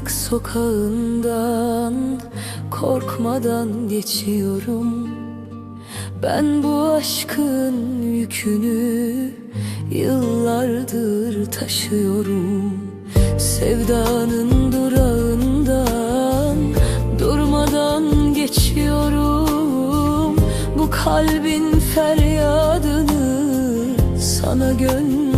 Yalnızlık sokağından korkmadan geçiyorum. Ben bu aşkın yükünü yıllardır taşıyorum. Sevdanın durağından durmadan geçiyorum. Bu kalbin feryadını sana gönderiyorum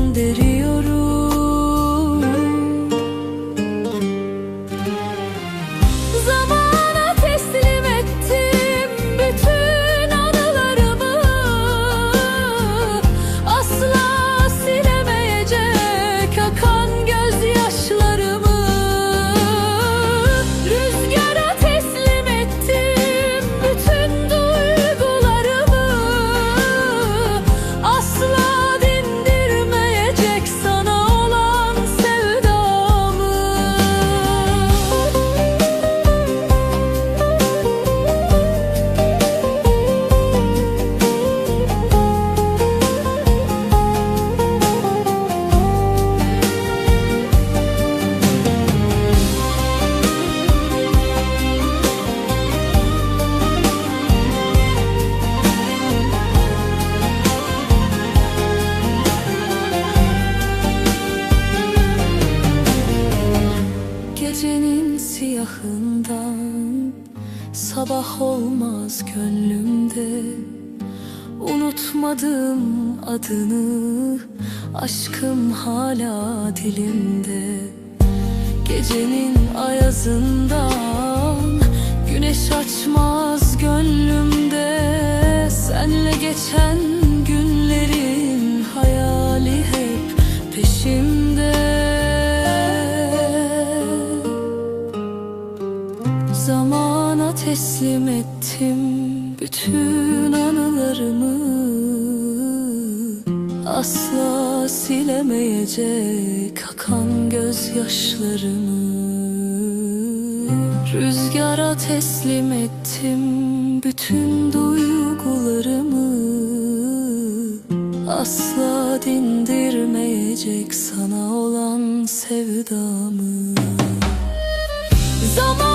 siyahından Sabah olmaz gönlümde. Unutmadım adını. Aşkım hala dilimde. Gecenin ayazından Güneş açmaz gönlümde. Senle geçen teslim ettim bütün anılarımı. Asla silemeyecek akan gözyaşlarımı. Rüzgara teslim ettim bütün duygularımı. Asla dindirmeyecek sana olan sevdamı. Zaman